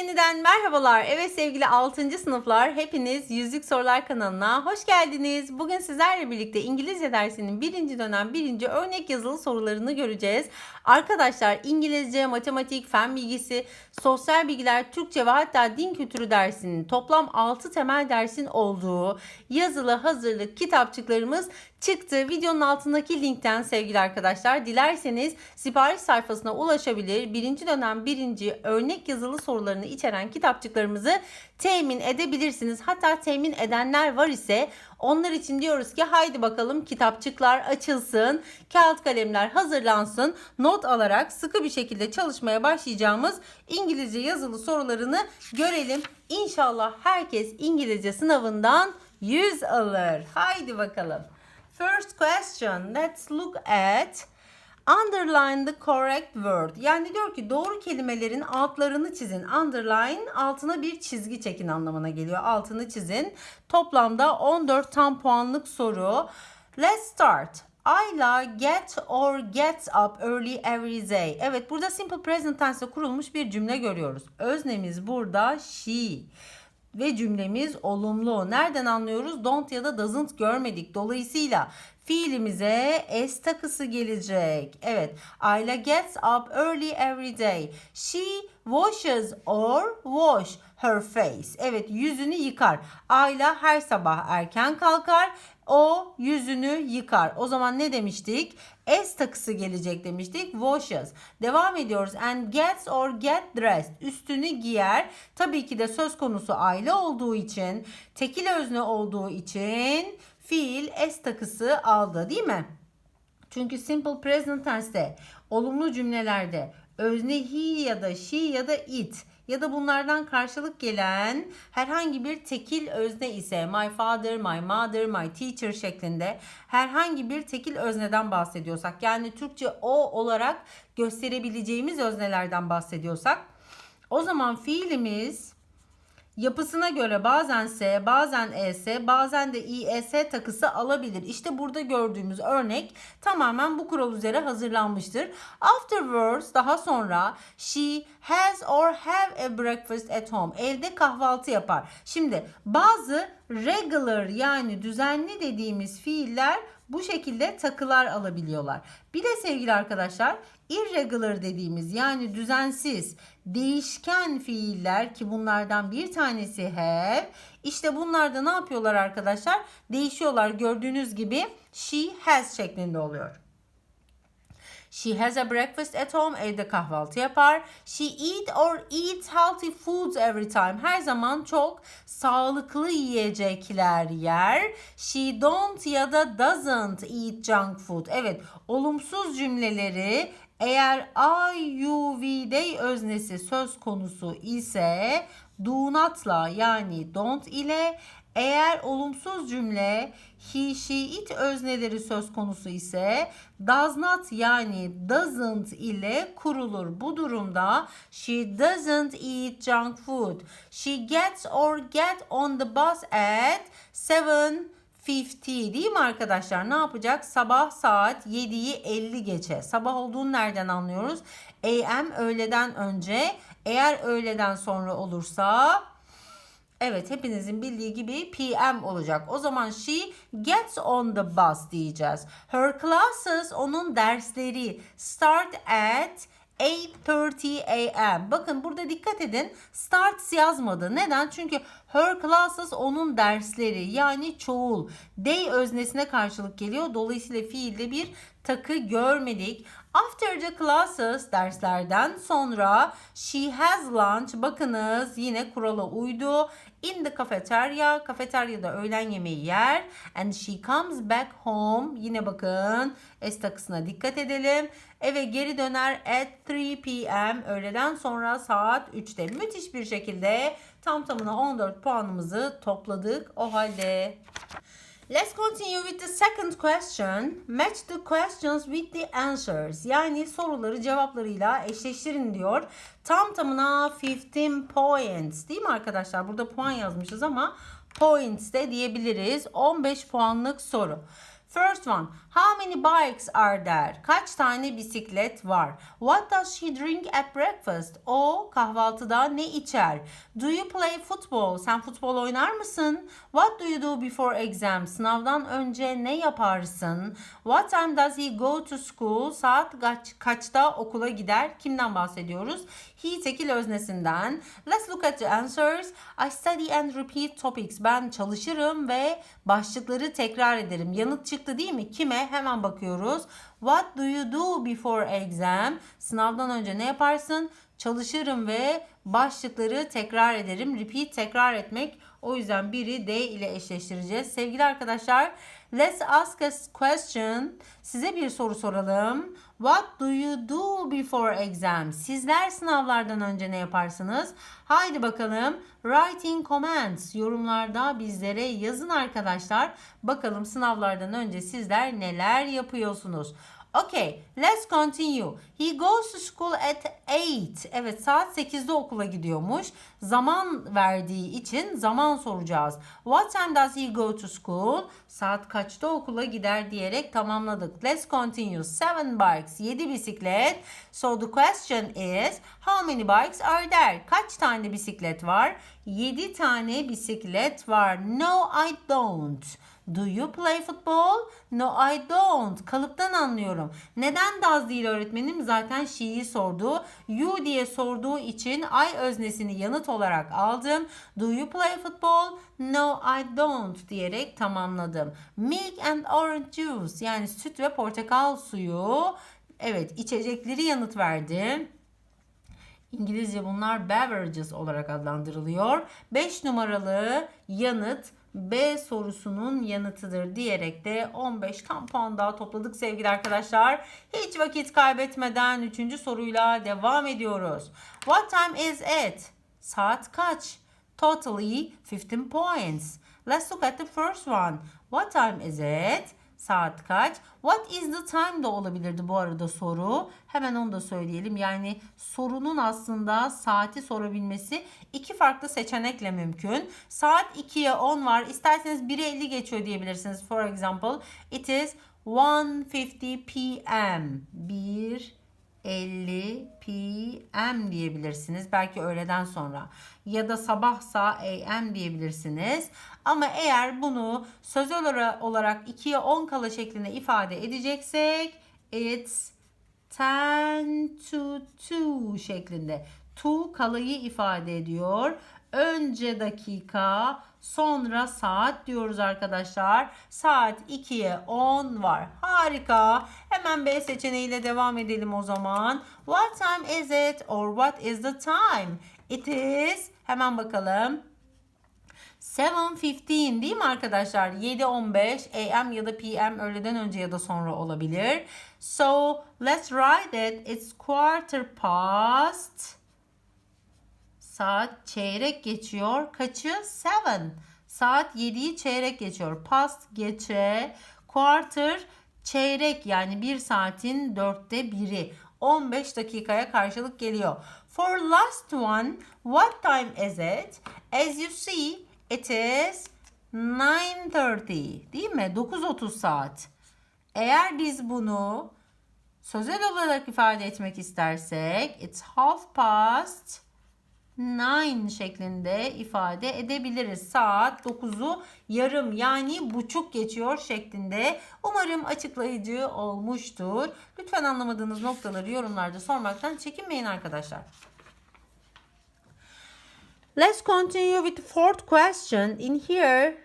yeniden merhabalar. Evet sevgili 6. sınıflar hepiniz Yüzlük Sorular kanalına hoş geldiniz. Bugün sizlerle birlikte İngilizce dersinin birinci dönem birinci örnek yazılı sorularını göreceğiz. Arkadaşlar İngilizce, matematik, fen bilgisi, sosyal bilgiler, Türkçe ve hatta din kültürü dersinin toplam 6 temel dersin olduğu yazılı hazırlık kitapçıklarımız çıktı. Videonun altındaki linkten sevgili arkadaşlar dilerseniz sipariş sayfasına ulaşabilir. Birinci dönem birinci örnek yazılı sorularını içeren kitapçıklarımızı temin edebilirsiniz. Hatta temin edenler var ise onlar için diyoruz ki haydi bakalım kitapçıklar açılsın, kağıt kalemler hazırlansın, not alarak sıkı bir şekilde çalışmaya başlayacağımız İngilizce yazılı sorularını görelim. İnşallah herkes İngilizce sınavından 100 alır. Haydi bakalım. First question, let's look at Underline the correct word. Yani diyor ki doğru kelimelerin altlarını çizin. Underline altına bir çizgi çekin anlamına geliyor. Altını çizin. Toplamda 14 tam puanlık soru. Let's start. Ayla get or gets up early every day. Evet burada simple present tense kurulmuş bir cümle görüyoruz. Öznemiz burada she ve cümlemiz olumlu. Nereden anlıyoruz? Don't ya da doesn't görmedik. Dolayısıyla fiilimize s takısı gelecek. Evet. Ayla gets up early every day. She washes or wash her face. Evet yüzünü yıkar. Ayla her sabah erken kalkar. O yüzünü yıkar. O zaman ne demiştik? S takısı gelecek demiştik. Washes. Devam ediyoruz. And gets or get dressed. Üstünü giyer. Tabii ki de söz konusu aile olduğu için, tekil özne olduğu için fiil S takısı aldı değil mi? Çünkü simple present tense'te olumlu cümlelerde özne he ya da she ya da it ya da bunlardan karşılık gelen herhangi bir tekil özne ise my father, my mother, my teacher şeklinde herhangi bir tekil özneden bahsediyorsak yani Türkçe o olarak gösterebileceğimiz öznelerden bahsediyorsak o zaman fiilimiz yapısına göre bazen S, bazen ES, bazen de IES takısı alabilir. İşte burada gördüğümüz örnek tamamen bu kural üzere hazırlanmıştır. Afterwards daha sonra she has or have a breakfast at home. Evde kahvaltı yapar. Şimdi bazı regular yani düzenli dediğimiz fiiller bu şekilde takılar alabiliyorlar. Bir de sevgili arkadaşlar irregular dediğimiz yani düzensiz, değişken fiiller ki bunlardan bir tanesi have. İşte bunlarda ne yapıyorlar arkadaşlar? Değişiyorlar. Gördüğünüz gibi she has şeklinde oluyor. She has a breakfast at home. Evde kahvaltı yapar. She eat or eats healthy foods every time. Her zaman çok sağlıklı yiyecekler yer. She don't ya da doesn't eat junk food. Evet, olumsuz cümleleri eğer I, you, we, they öznesi söz konusu ise do not'la yani don't ile eğer olumsuz cümle he, she, it özneleri söz konusu ise does not yani doesn't ile kurulur. Bu durumda she doesn't eat junk food. She gets or get on the bus at 7 50 değil mi arkadaşlar? Ne yapacak? Sabah saat 7'yi 50 geçe. Sabah olduğunu nereden anlıyoruz? AM öğleden önce. Eğer öğleden sonra olursa Evet hepinizin bildiği gibi PM olacak. O zaman she gets on the bus diyeceğiz. Her classes onun dersleri start at 8.30 a.m. Bakın burada dikkat edin. Starts yazmadı. Neden? Çünkü her classes onun dersleri yani çoğul. They öznesine karşılık geliyor. Dolayısıyla fiilde bir takı görmedik. After the classes derslerden sonra she has lunch. Bakınız yine kurala uydu. In the cafeteria. Kafeteryada öğlen yemeği yer. And she comes back home. Yine bakın S takısına dikkat edelim. Eve geri döner at 3 p.m. Öğleden sonra saat 3'te. Müthiş bir şekilde tam tamına 14 puanımızı topladık. O halde Let's continue with the second question. Match the questions with the answers. Yani soruları cevaplarıyla eşleştirin diyor. Tam tamına 15 points değil mi arkadaşlar? Burada puan yazmışız ama points de diyebiliriz. 15 puanlık soru. First one. How many bikes are there? Kaç tane bisiklet var? What does she drink at breakfast? O kahvaltıda ne içer? Do you play football? Sen futbol oynar mısın? What do you do before exam? Sınavdan önce ne yaparsın? What time does he go to school? Saat kaç, kaçta okula gider? Kimden bahsediyoruz? He tekil öznesinden. Let's look at the answers. I study and repeat topics. Ben çalışırım ve başlıkları tekrar ederim. Yanıt çıktı değil mi? Kime? Hemen bakıyoruz. What do you do before exam? Sınavdan önce ne yaparsın? Çalışırım ve başlıkları tekrar ederim. Repeat tekrar etmek. O yüzden biri D ile eşleştireceğiz. Sevgili arkadaşlar, let's ask a question. Size bir soru soralım. What do you do before exam? Sizler sınavlardan önce ne yaparsınız? Haydi bakalım. Writing comments. Yorumlarda bizlere yazın arkadaşlar. Bakalım sınavlardan önce sizler neler yapıyorsunuz? Okay, let's continue. He goes to school at 8. Evet, saat 8'de okula gidiyormuş. Zaman verdiği için zaman soracağız. What time does he go to school? Saat kaçta okula gider diyerek tamamladık. Let's continue. 7 bikes. 7 bisiklet. So the question is, how many bikes are there? Kaç tane bisiklet var? 7 tane bisiklet var. No, I don't. Do you play football? No I don't. Kalıptan anlıyorum. Neden does değil öğretmenim? Zaten she'yi sordu. You diye sorduğu için I öznesini yanıt olarak aldım. Do you play football? No I don't diyerek tamamladım. Milk and orange juice yani süt ve portakal suyu. Evet içecekleri yanıt verdim. İngilizce bunlar beverages olarak adlandırılıyor. 5 numaralı yanıt B sorusunun yanıtıdır diyerek de 15 tam puan daha topladık sevgili arkadaşlar. Hiç vakit kaybetmeden 3. soruyla devam ediyoruz. What time is it? Saat kaç? Totally 15 points. Let's look at the first one. What time is it? Saat kaç? What is the time da olabilirdi bu arada soru. Hemen onu da söyleyelim. Yani sorunun aslında saati sorabilmesi iki farklı seçenekle mümkün. Saat 2'ye 10 var. İsterseniz 1'e 50 geçiyor diyebilirsiniz. For example, it is 1.50 p.m. 1 50 p.m. diyebilirsiniz. Belki öğleden sonra. Ya da sabahsa a.m. diyebilirsiniz. Ama eğer bunu sözel olarak 2'ye 10 kala şeklinde ifade edeceksek it's 10 to 2 şeklinde. To kalayı ifade ediyor. Önce dakika, sonra saat diyoruz arkadaşlar. Saat 2'ye 10 var. Harika. Hemen B seçeneğiyle devam edelim o zaman. What time is it or what is the time? It is hemen bakalım. 7.15 değil mi arkadaşlar? 7.15 AM ya da PM öğleden önce ya da sonra olabilir. So let's write it. It's quarter past. Saat çeyrek geçiyor. Kaçı? 7. Saat 7'yi çeyrek geçiyor. Past geçe. Quarter çeyrek yani bir saatin dörtte biri. 15 dakikaya karşılık geliyor. For last one, what time is it? As you see, it is 9.30 değil mi? 9.30 saat. Eğer biz bunu sözel olarak ifade etmek istersek, it's half past nine şeklinde ifade edebiliriz. Saat 9'u yarım yani buçuk geçiyor şeklinde. Umarım açıklayıcı olmuştur. Lütfen anlamadığınız noktaları yorumlarda sormaktan çekinmeyin arkadaşlar. Let's continue with the fourth question. In here,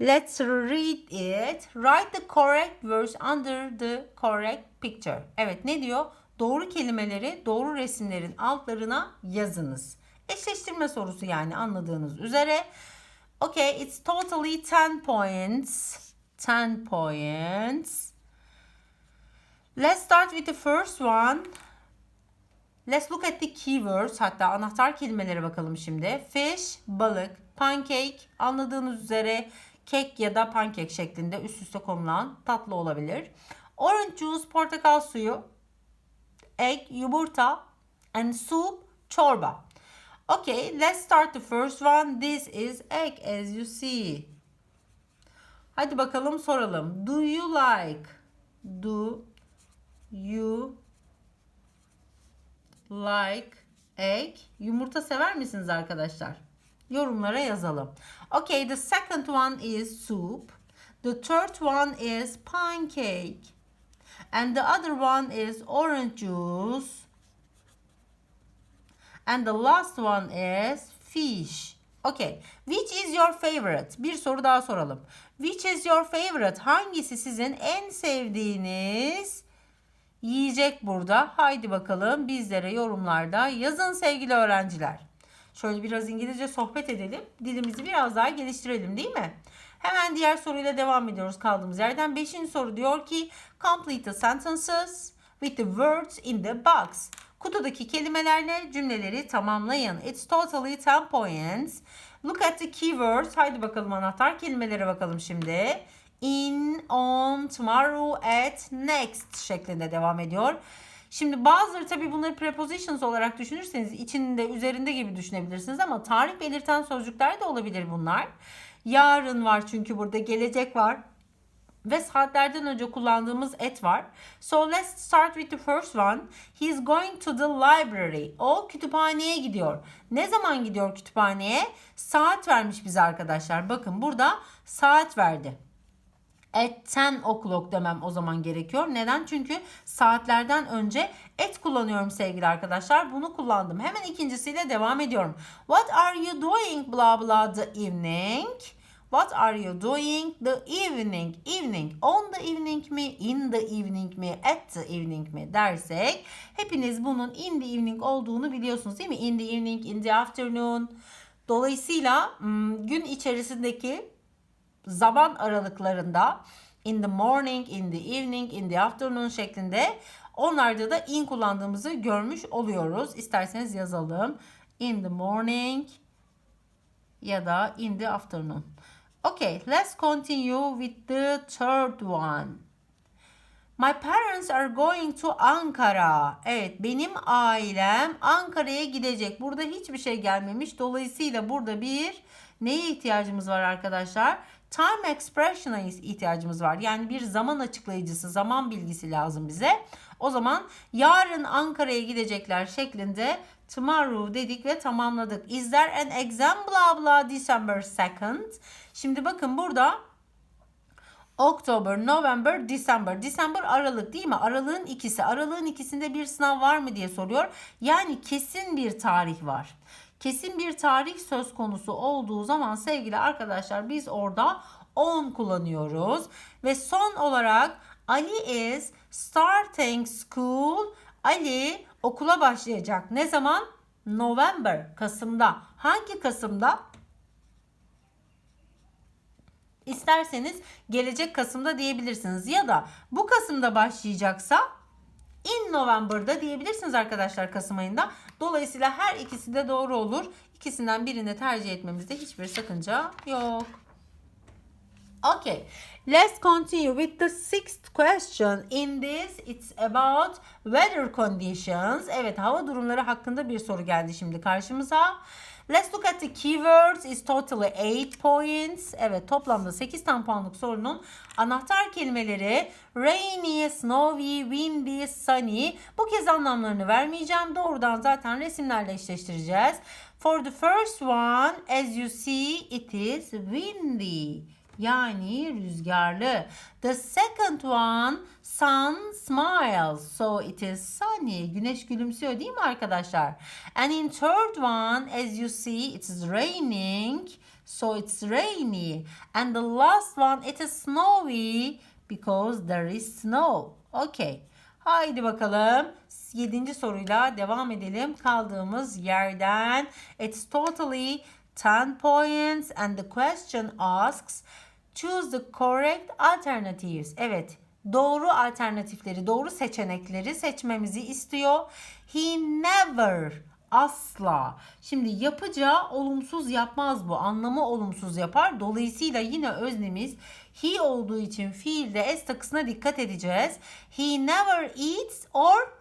let's read it. Write the correct words under the correct picture. Evet ne diyor? Doğru kelimeleri doğru resimlerin altlarına yazınız. Eşleştirme sorusu yani anladığınız üzere. Okay, it's totally 10 points. 10 points. Let's start with the first one. Let's look at the keywords. Hatta anahtar kelimelere bakalım şimdi. Fish, balık, pancake, anladığınız üzere kek ya da pankek şeklinde üst üste konulan tatlı olabilir. Orange juice, portakal suyu, egg, yumurta, and soup, çorba. Okay, let's start the first one. This is egg as you see. Hadi bakalım soralım. Do you like do you like egg? Yumurta sever misiniz arkadaşlar? Yorumlara yazalım. Okay, the second one is soup. The third one is pancake. And the other one is orange juice. And the last one is fish. Okay. Which is your favorite? Bir soru daha soralım. Which is your favorite? Hangisi sizin en sevdiğiniz yiyecek burada? Haydi bakalım bizlere yorumlarda yazın sevgili öğrenciler. Şöyle biraz İngilizce sohbet edelim. Dilimizi biraz daha geliştirelim değil mi? Hemen diğer soruyla devam ediyoruz kaldığımız yerden. Beşinci soru diyor ki complete the sentences with the words in the box. Kutudaki kelimelerle cümleleri tamamlayın. It's totally 10 points. Look at the keywords. Haydi bakalım anahtar kelimelere bakalım şimdi. In, on, tomorrow, at, next şeklinde devam ediyor. Şimdi bazıları tabii bunları prepositions olarak düşünürseniz içinde üzerinde gibi düşünebilirsiniz ama tarih belirten sözcükler de olabilir bunlar. Yarın var çünkü burada gelecek var ve saatlerden önce kullandığımız et var. So let's start with the first one. He's going to the library. O kütüphaneye gidiyor. Ne zaman gidiyor kütüphaneye? Saat vermiş bize arkadaşlar. Bakın burada saat verdi. At 10 o'clock demem o zaman gerekiyor. Neden? Çünkü saatlerden önce et kullanıyorum sevgili arkadaşlar. Bunu kullandım. Hemen ikincisiyle devam ediyorum. What are you doing blah blah the evening? What are you doing the evening? Evening. On the evening mi? In the evening mi? At the evening mi? Dersek hepiniz bunun in the evening olduğunu biliyorsunuz değil mi? In the evening, in the afternoon. Dolayısıyla hmm, gün içerisindeki zaman aralıklarında in the morning, in the evening, in the afternoon şeklinde onlarda da in kullandığımızı görmüş oluyoruz. İsterseniz yazalım. In the morning ya da in the afternoon. Okay, let's continue with the third one. My parents are going to Ankara. Evet, benim ailem Ankara'ya gidecek. Burada hiçbir şey gelmemiş. Dolayısıyla burada bir neye ihtiyacımız var arkadaşlar? Time expression'a ihtiyacımız var. Yani bir zaman açıklayıcısı, zaman bilgisi lazım bize. O zaman yarın Ankara'ya gidecekler şeklinde tomorrow dedik ve tamamladık. Is there an exam blah blah December 2nd? Şimdi bakın burada October, November, December. December Aralık değil mi? Aralığın ikisi. Aralığın ikisinde bir sınav var mı diye soruyor. Yani kesin bir tarih var. Kesin bir tarih söz konusu olduğu zaman sevgili arkadaşlar biz orada on kullanıyoruz. Ve son olarak Ali is starting school. Ali okula başlayacak. Ne zaman? November, Kasım'da. Hangi Kasım'da? İsterseniz gelecek Kasım'da diyebilirsiniz. Ya da bu Kasım'da başlayacaksa in November'da diyebilirsiniz arkadaşlar Kasım ayında. Dolayısıyla her ikisi de doğru olur. İkisinden birini tercih etmemizde hiçbir sakınca yok. Okay, let's continue with the sixth question. In this, it's about weather conditions. Evet, hava durumları hakkında bir soru geldi şimdi karşımıza. Let's look at the keywords. It's totally 8 points. Evet, toplamda 8 tane puanlık sorunun anahtar kelimeleri rainy, snowy, windy, sunny. Bu kez anlamlarını vermeyeceğim. Doğrudan zaten resimlerle eşleştireceğiz. For the first one, as you see, it is windy yani rüzgarlı. The second one sun smiles so it is sunny. Güneş gülümsüyor değil mi arkadaşlar? And in third one as you see it is raining so it's rainy. And the last one it is snowy because there is snow. Okay. Haydi bakalım. Yedinci soruyla devam edelim kaldığımız yerden. It's totally 10 points and the question asks Choose the correct alternatives. Evet, doğru alternatifleri, doğru seçenekleri seçmemizi istiyor. He never asla. Şimdi yapacağı olumsuz yapmaz bu. Anlamı olumsuz yapar. Dolayısıyla yine öznemiz he olduğu için fiilde s takısına dikkat edeceğiz. He never eats or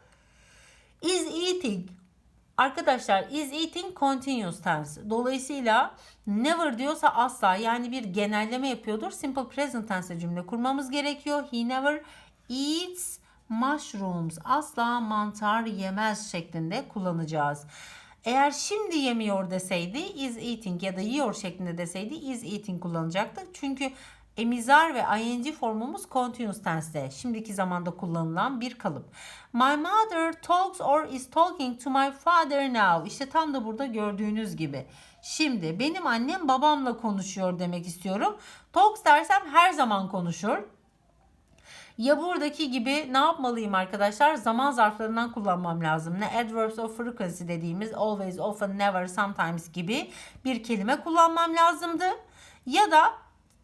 is eating. Arkadaşlar is eating continuous tense. Dolayısıyla never diyorsa asla yani bir genelleme yapıyordur. Simple present tense cümle kurmamız gerekiyor. He never eats mushrooms. Asla mantar yemez şeklinde kullanacağız. Eğer şimdi yemiyor deseydi is eating ya da yiyor şeklinde deseydi is eating kullanacaktık. Çünkü emizar ve ing formumuz continuous tense'de. Şimdiki zamanda kullanılan bir kalıp. My mother talks or is talking to my father now. İşte tam da burada gördüğünüz gibi. Şimdi benim annem babamla konuşuyor demek istiyorum. Talks dersem her zaman konuşur. Ya buradaki gibi ne yapmalıyım arkadaşlar? Zaman zarflarından kullanmam lazım. Ne adverbs of frequency dediğimiz always, often, never, sometimes gibi bir kelime kullanmam lazımdı. Ya da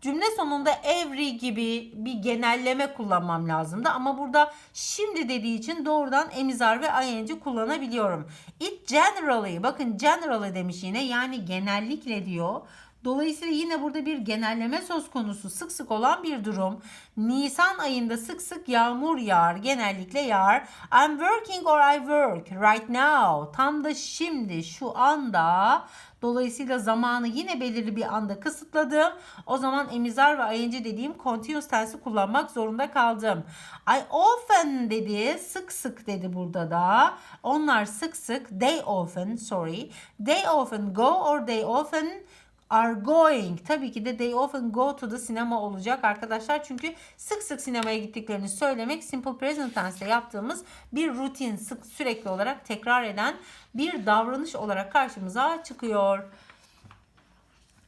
cümle sonunda every gibi bir genelleme kullanmam lazımdı. Ama burada şimdi dediği için doğrudan emizar ve ing kullanabiliyorum. It generally, bakın generally demiş yine yani genellikle diyor. Dolayısıyla yine burada bir genelleme söz konusu sık sık olan bir durum. Nisan ayında sık sık yağmur yağar, genellikle yağar. I'm working or I work right now. Tam da şimdi, şu anda. Dolayısıyla zamanı yine belirli bir anda kısıtladım. O zaman emizar ve ing dediğim continuous tense'i kullanmak zorunda kaldım. I often dedi, sık sık dedi burada da. Onlar sık sık, they often, sorry. They often go or they often are going. Tabii ki de they often go to the cinema olacak arkadaşlar. Çünkü sık sık sinemaya gittiklerini söylemek simple present tense'te yaptığımız bir rutin, sık sürekli olarak tekrar eden bir davranış olarak karşımıza çıkıyor.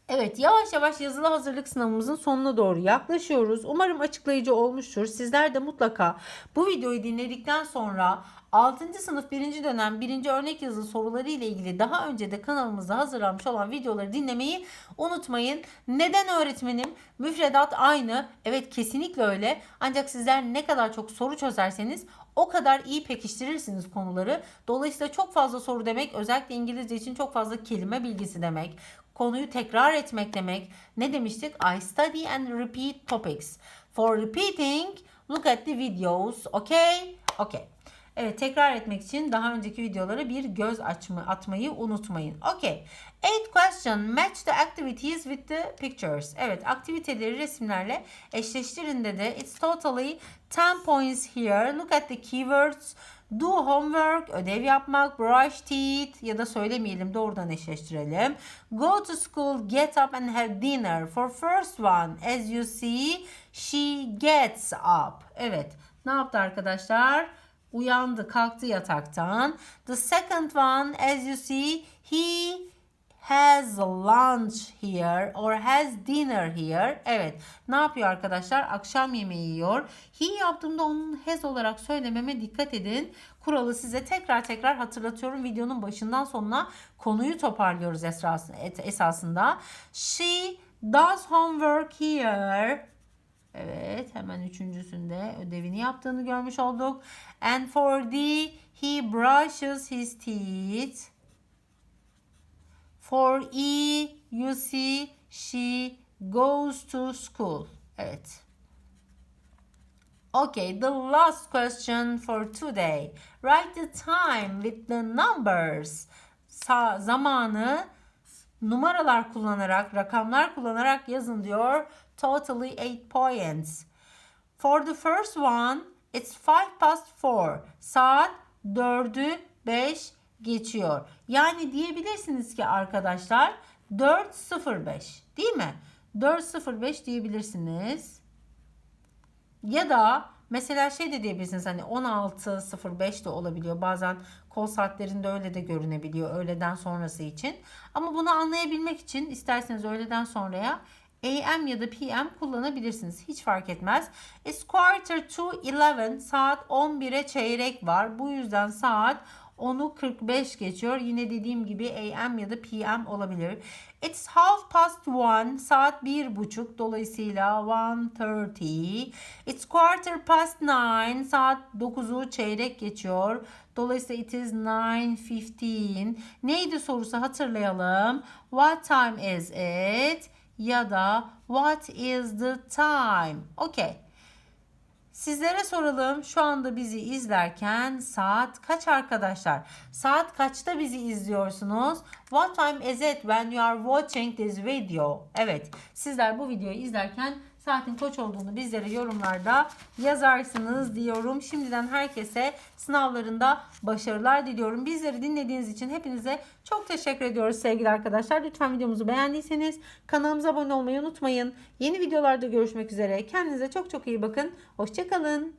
Evet yavaş yavaş yazılı hazırlık sınavımızın sonuna doğru yaklaşıyoruz. Umarım açıklayıcı olmuştur. Sizler de mutlaka bu videoyu dinledikten sonra 6. sınıf 1. dönem 1. örnek yazılı soruları ile ilgili daha önce de kanalımızda hazırlanmış olan videoları dinlemeyi unutmayın. Neden öğretmenim? Müfredat aynı. Evet kesinlikle öyle. Ancak sizler ne kadar çok soru çözerseniz o kadar iyi pekiştirirsiniz konuları. Dolayısıyla çok fazla soru demek özellikle İngilizce için çok fazla kelime bilgisi demek. Konuyu tekrar etmek demek. Ne demiştik? I study and repeat topics. For repeating, look at the videos. Okay? Okay. Evet tekrar etmek için daha önceki videolara bir göz açma, atmayı unutmayın. Okay. Eighth question. Match the activities with the pictures. Evet aktiviteleri resimlerle eşleştirin dedi. It's totally 10 points here. Look at the keywords. Do homework, ödev yapmak, brush teeth ya da söylemeyelim doğrudan eşleştirelim. Go to school, get up and have dinner. For first one, as you see, she gets up. Evet, ne yaptı arkadaşlar? Uyandı, kalktı yataktan. The second one, as you see, he has lunch here or has dinner here. Evet. Ne yapıyor arkadaşlar? Akşam yemeği yiyor. He yaptığımda onun has olarak söylememe dikkat edin. Kuralı size tekrar tekrar hatırlatıyorum. Videonun başından sonuna konuyu toparlıyoruz esasında. She does homework here. Evet hemen üçüncüsünde ödevini yaptığını görmüş olduk. And for the he brushes his teeth. For E you see she goes to school. Evet. Okay, the last question for today. Write the time with the numbers. Sa zamanı numaralar kullanarak, rakamlar kullanarak yazın diyor. Totally 8 points. For the first one, it's 5 past 4. Saat 4'ü 5 geçiyor. Yani diyebilirsiniz ki arkadaşlar 4.05 değil mi? 4.05 diyebilirsiniz. Ya da mesela şey de diyebilirsiniz hani 16.05 de olabiliyor. Bazen kol saatlerinde öyle de görünebiliyor öğleden sonrası için. Ama bunu anlayabilmek için isterseniz öğleden sonraya AM ya da PM kullanabilirsiniz. Hiç fark etmez. It's quarter to 11 saat 11'e çeyrek var. Bu yüzden saat 10'u 45 geçiyor. Yine dediğim gibi AM ya da PM olabilir. It's half past one. Saat bir buçuk. Dolayısıyla 1.30. It's quarter past nine. Saat 9'u çeyrek geçiyor. Dolayısıyla it is 9.15. Neydi sorusu hatırlayalım. What time is it? Ya da what is the time? Okay. Sizlere soralım şu anda bizi izlerken saat kaç arkadaşlar? Saat kaçta bizi izliyorsunuz? What time is it when you are watching this video? Evet sizler bu videoyu izlerken saatin koç olduğunu bizlere yorumlarda yazarsınız diyorum. Şimdiden herkese sınavlarında başarılar diliyorum. Bizleri dinlediğiniz için hepinize çok teşekkür ediyoruz sevgili arkadaşlar. Lütfen videomuzu beğendiyseniz kanalımıza abone olmayı unutmayın. Yeni videolarda görüşmek üzere. Kendinize çok çok iyi bakın. Hoşçakalın.